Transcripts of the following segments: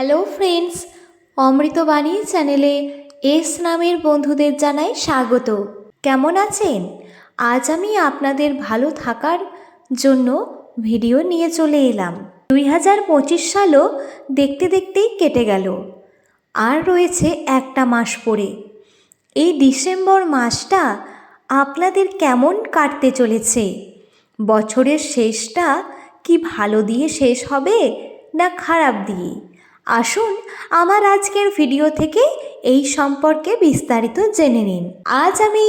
Hello friends অমৃতবাণী চ্যানেলে S নামের বন্ধুদের জানাই স্বাগত। কেমন আছেন? আজ আমি আপনাদের ভালো থাকার জন্য ভিডিও নিয়ে চলে এলাম। দুই হাজার পঁচিশ সালও দেখতে দেখতেই কেটে গেল। আর রয়েছে একটা মাস পরে। এই ডিসেম্বর মাসটা আপনাদের কেমন কাটতে চলেছে? বছরের শেষটা কি ভালো দিয়ে শেষ হবে না খারাপ দিয়ে? আসুন আমার আজকের ভিডিও থেকে এই সম্পর্কে বিস্তারিত জেনে নিন। আজ আমি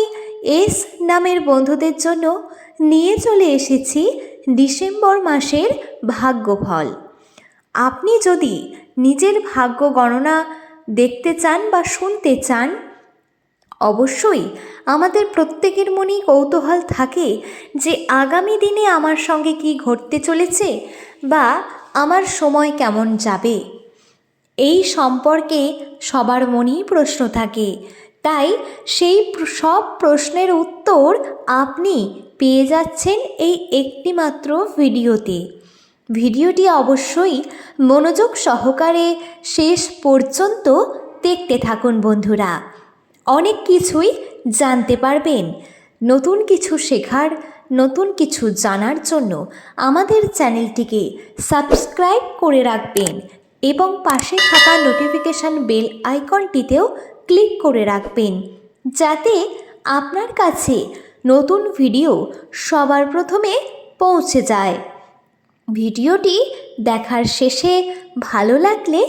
এস নামের বন্ধুদের জন্য নিয়ে চলে এসেছি ডিসেম্বর মাসের ভাগ্যফল। আপনি যদি নিজের ভাগ্য গণনা দেখতে চান বা শুনতে চান, অবশ্যই আমাদের প্রত্যেকের মনেই কৌতূহল থাকে যে আগামী দিনে আমার সঙ্গে কি ঘটতে চলেছে বা আমার সময় কেমন যাবে। এই সম্পর্কে সবার মনেই প্রশ্ন থাকে। তাই সেই সব প্রশ্নের উত্তর আপনি পেয়ে যাচ্ছেন এই একটিমাত্র ভিডিওতে। ভিডিওটি অবশ্যই মনোযোগ সহকারে শেষ পর্যন্ত দেখতে থাকুন বন্ধুরা। অনেক কিছুই জানতে পারবেন। নতুন কিছু শেখার, নতুন কিছু জানার জন্য আমাদের চ্যানেলটিকে সাবস্ক্রাইব করে রাখবেন। এবং পাশে থাকা নোটিফিকেশান বেল আইকনটিতেও ক্লিক করে রাখবেন, যাতে আপনার কাছে নতুন ভিডিও সবার প্রথমে পৌঁছে যায়। ভিডিওটি দেখার শেষে ভালো লাগলে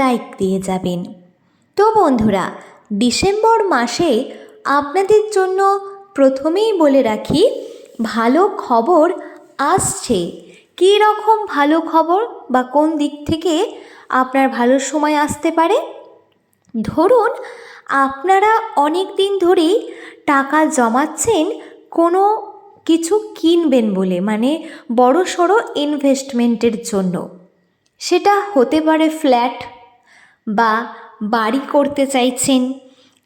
লাইক দিয়ে যাবেন। তো বন্ধুরা, ডিসেম্বর মাসে আপনাদের জন্য প্রথমেই বলে রাখি, ভালো খবর আসছে। কী রকম ভালো খবর বা কোন দিক থেকে আপনার ভালো সময় আসতে পারে? ধরুন, আপনারা অনেক দিন ধরেই টাকা জমাচ্ছেন, কোনো কিছু কিনবেন বলে মানে বড় সড়ো ইনভেস্টমেন্টের জন্য। সেটা হতে পারে ফ্ল্যাট বা বাড়ি করতে চাইছেন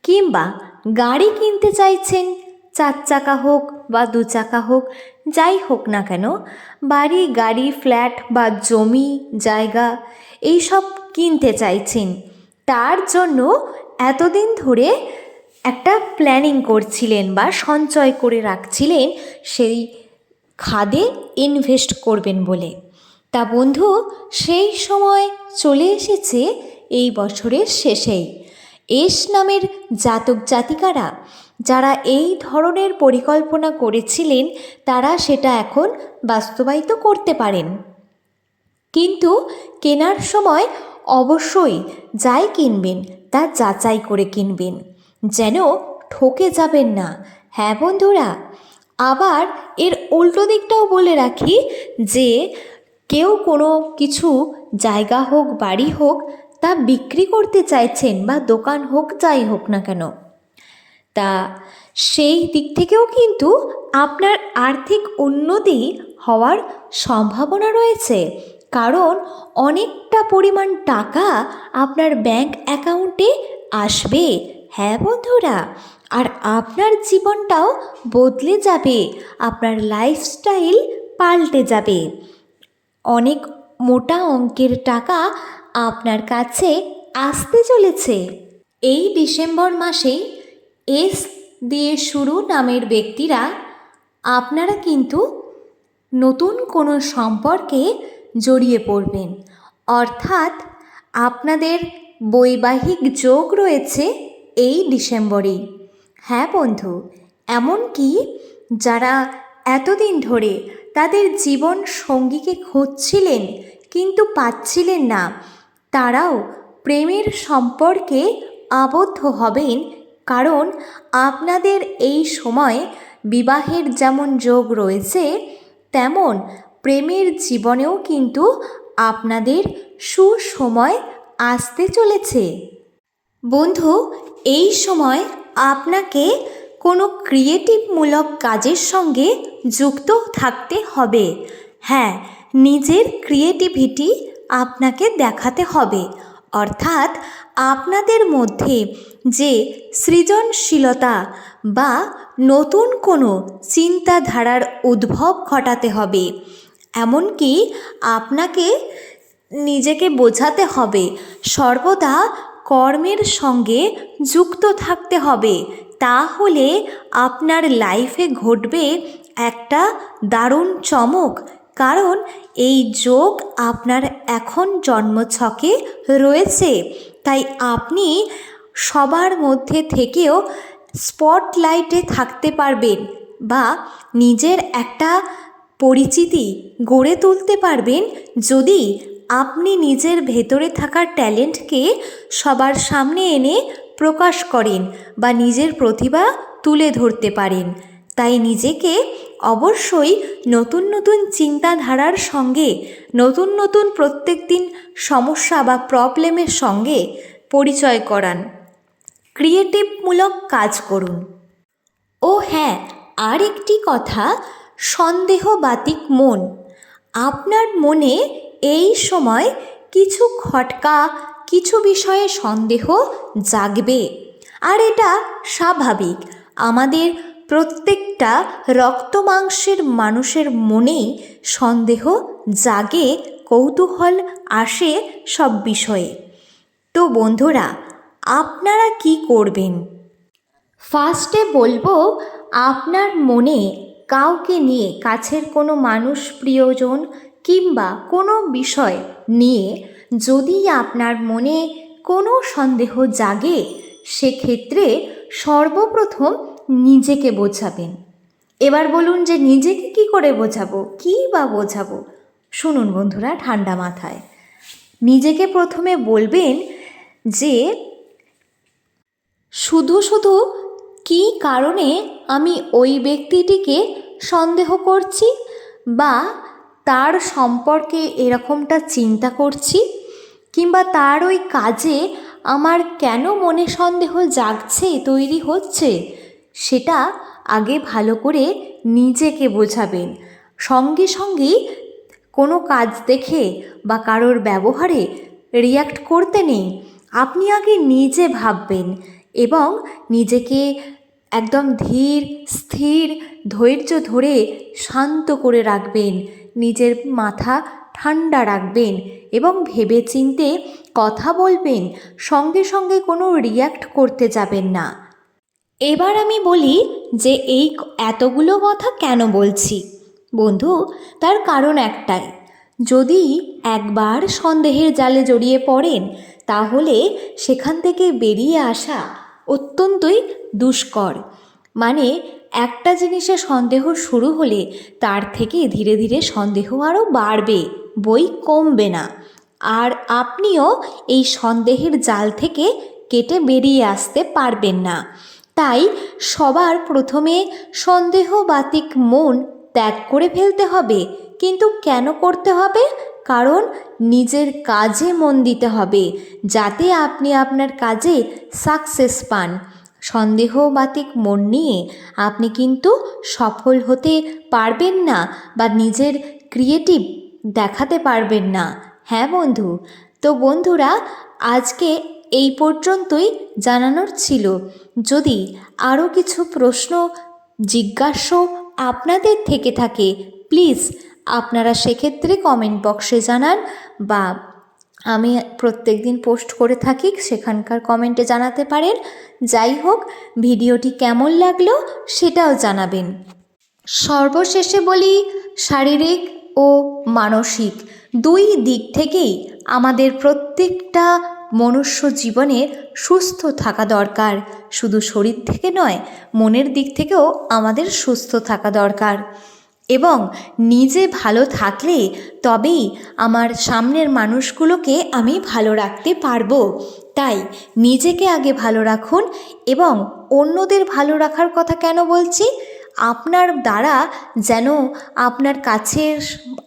কিংবা গাড়ি কিনতে চাইছেন। চার চাকা হোক বা দু চাকা হোক, যাই হোক না কেন, বাড়ি, গাড়ি, ফ্ল্যাট বা জমি, জায়গা, এইসব কিনতে চাইছেন। তার জন্য এতদিন ধরে একটা প্ল্যানিং করছিলেন বা সঞ্চয় করে রাখছিলেন সেই খাদে ইনভেস্ট করবেন বলে। তা বন্ধু, সেই সময় চলে এসেছে এই বছরের শেষেই। এস নামের জাতক জাতিকারা যারা এই ধরনের পরিকল্পনা করেছিলেন, তারা সেটা এখন বাস্তবায়িত করতে পারেন। কিন্তু কেনার সময় অবশ্যই যাই কিনবেন, তা যাচাই করে কিনবেন, যেন ঠকে যাবেন না। হ্যাঁ বন্ধুরা, আবার এর উল্টো দিকটাও বলে রাখি যে, কেউ কোনো কিছু জায়গা হোক, বাড়ি হোক তা বিক্রি করতে চাইছেন বা দোকান হোক, যাই হোক না কেন। তা সেই দিক থেকেও কিন্তু আপনার আর্থিক উন্নতি হওয়ার সম্ভাবনা রয়েছে। কারণ অনেকটা পরিমাণ টাকা আপনার ব্যাংক অ্যাকাউন্টে আসবে। হ্যাঁ বন্ধুরা, আর আপনার জীবনটাও বদলে যাবে, আপনার লাইফস্টাইল পাল্টে যাবে। অনেক মোটা অঙ্কের টাকা আপনার কাছে আসতে চলেছে। এই ডিসেম্বর মাসেই এস দিয়ে শুরু নামের ব্যক্তিরা, আপনারা কিন্তু নতুন কোনো সম্পর্কে জড়িয়ে পড়বেন। অর্থাৎ আপনাদের বৈবাহিক যোগ রয়েছে এই ডিসেম্বরেই। হ্যাঁ বন্ধু এমনকি যারা এতদিন ধরে তাদের জীবন সঙ্গীকে খুঁজছিলেন কিন্তু পাচ্ছিলেন না তারাও প্রেমের সম্পর্কে আবদ্ধ হবেন কারণ আপনাদের এই সময় বিবাহের যেমন যোগ রয়েছে, তেমন প্রেমের জীবনেও কিন্তু আপনাদের সুসময় আসতে চলেছে। বন্ধু, এই সময় আপনাকে কোনো ক্রিয়েটিভমূলক কাজের সঙ্গে যুক্ত থাকতে হবে। হ্যাঁ নিজের ক্রিয়েটিভিটি আপনাকে দেখাতে হবে। অর্থাৎ আপনাদের মধ্যে যে সৃজনশীলতা বা নতুন কোনো চিন্তাধারার উদ্ভব ঘটাতে হবে, এমনকি আপনাকে নিজেকে বোঝাতে হবে, সর্বদা কর্মের সঙ্গে যুক্ত থাকতে হবে। তাহলে আপনার লাইফে ঘটবে একটা দারুণ চমক কারণ এই যোগ আপনার এখন জন্মছকে রয়েছে। তাই আপনি সবার মধ্যে থেকেও স্পটলাইটে থাকতে পারবেন বা নিজের একটা পরিচিতি গড়ে তুলতে পারবেন যদি আপনি নিজের ভেতরে থাকা ট্যালেন্টকে সবার সামনে এনে প্রকাশ করেন বা নিজের প্রতিভা তুলে ধরতে পারেন। তাই নিজেকে অবশ্যই নতুন নতুন চিন্তাধারার সঙ্গে, নতুন নতুন প্রত্যেক দিন সমস্যা বা প্রবলেমের সঙ্গে পরিচয় করান। ক্রিয়েটিভমূলক কাজ করুন। ও হ্যাঁ আর একটি কথা, সন্দেহবাতিক মন। আপনার মনে এই সময় কিছু খটকা, কিছু বিষয়ে সন্দেহ জাগবে। আর এটা স্বাভাবিক। আমাদের প্রত্যেকটা রক্ত মাংসের মানুষের মনেই সন্দেহ, জাগে, কৌতূহল আসে সব বিষয়ে। তো বন্ধুরা, আপনারা কি করবেন? ফার্স্টে বলব, আপনার মনে কাউকে নিয়ে, কাছের কোনো মানুষ, প্রিয়জন কিংবা কোনো বিষয় নিয়ে যদি আপনার মনে কোনো সন্দেহ জাগে, সেক্ষেত্রে সর্বপ্রথম নিজেকে বোঝাবেন। এবার বলুন যে নিজেকে কি করে বোঝাবো, কী বা বোঝাবো? শুনুন বন্ধুরা ঠান্ডা মাথায়। নিজেকে প্রথমে বলবেন যে, শুধু শুধু কী কারণে আমি ওই ব্যক্তিটিকে সন্দেহ করছি বা তার সম্পর্কে এরকমটা চিন্তা করছি কিংবা তার ওই কাজে আমার কেন মনে সন্দেহ জাগছে, তৈরি হচ্ছে? সেটা আগে ভালো করে নিজেকে বোঝাবেন। সঙ্গে সঙ্গে কোনো কাজ দেখে বা কারোর ব্যবহারে রিয়্যাক্ট করতে নেই। আপনি আগে নিজে ভাববেন এবং নিজেকে একদম ধীর, স্থির, ধৈর্য ধরে শান্ত করে রাখবেন। নিজের মাথা ঠান্ডা রাখবেন এবং ভেবেচিন্তে কথা বলবেন। সঙ্গে সঙ্গে কোনো রিয়্যাক্ট করতে যাবেন না। এবার আমি বলি যে এই এতগুলো কথা কেন বলছি? বন্ধু, তার কারণ একটাই। যদি একবার সন্দেহের জালে জড়িয়ে পড়েন, তাহলে সেখান থেকে বেরিয়ে আসা অত্যন্তই দুষ্কর। মানে একটা জিনিসে সন্দেহ শুরু হলে তার থেকে ধীরে ধীরে সন্দেহ আরও বাড়বে, বই কমবে না। আর আপনিও এই সন্দেহের জাল থেকে কেটে বেরিয়ে আসতে পারবেন না। তাই সবার প্রথমে সন্দেহবাতিক মন ত্যাগ করে ফেলতে হবে। কিন্তু কেন করতে হবে? কারণ নিজের কাজে মন দিতে হবে, যাতে আপনি আপনার কাজে সাকসেস পান। সন্দেহবাতিক মন নিয়ে আপনি কিন্তু সফল হতে পারবেন না বা নিজের ক্রিয়েটিভ দেখাতে পারবেন না। হ্যাঁ বন্ধু? তো বন্ধুরা, আজকে এই পর্যন্তই জানানোর ছিল। যদি আরও কিছু প্রশ্ন জিজ্ঞাস্য আপনাদের থেকে থাকে প্লিজ আপনারা সেক্ষেত্রে কমেন্ট বক্সে জানান বা আমি প্রত্যেক দিন পোস্ট করে থাকি, সেখানকার কমেন্টে জানাতে পারেন। যাই হোক, ভিডিওটি কেমন লাগল সেটাও জানাবেন। সর্বশেষে বলি, শারীরিক ও মানসিক দুই দিক থেকেই আমাদের প্রত্যেকটা মনুষ্য জীবনের সুস্থ থাকা দরকার। শুধু শরীর থেকে নয়, মনের দিক থেকেও আমাদের সুস্থ থাকা দরকার। এবং নিজে ভালো থাকলে তবেই আমার সামনের মানুষগুলোকে আমি ভালো রাখতে পারব। তাই নিজেকে আগে ভালো রাখুন এবং অন্যদের ভালো রাখার কথা কেন বলছি? আপনার দ্বারা যেন আপনার কাছের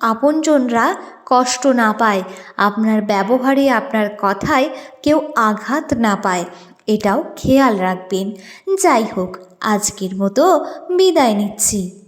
আপনজনরা কষ্ট না পায়। আপনার ব্যবহারে আপনার কথায় কেউ আঘাত না পায়। এটাও খেয়াল রাখবেন। যাই হোক, আজকের মতো বিদায় নিচ্ছি।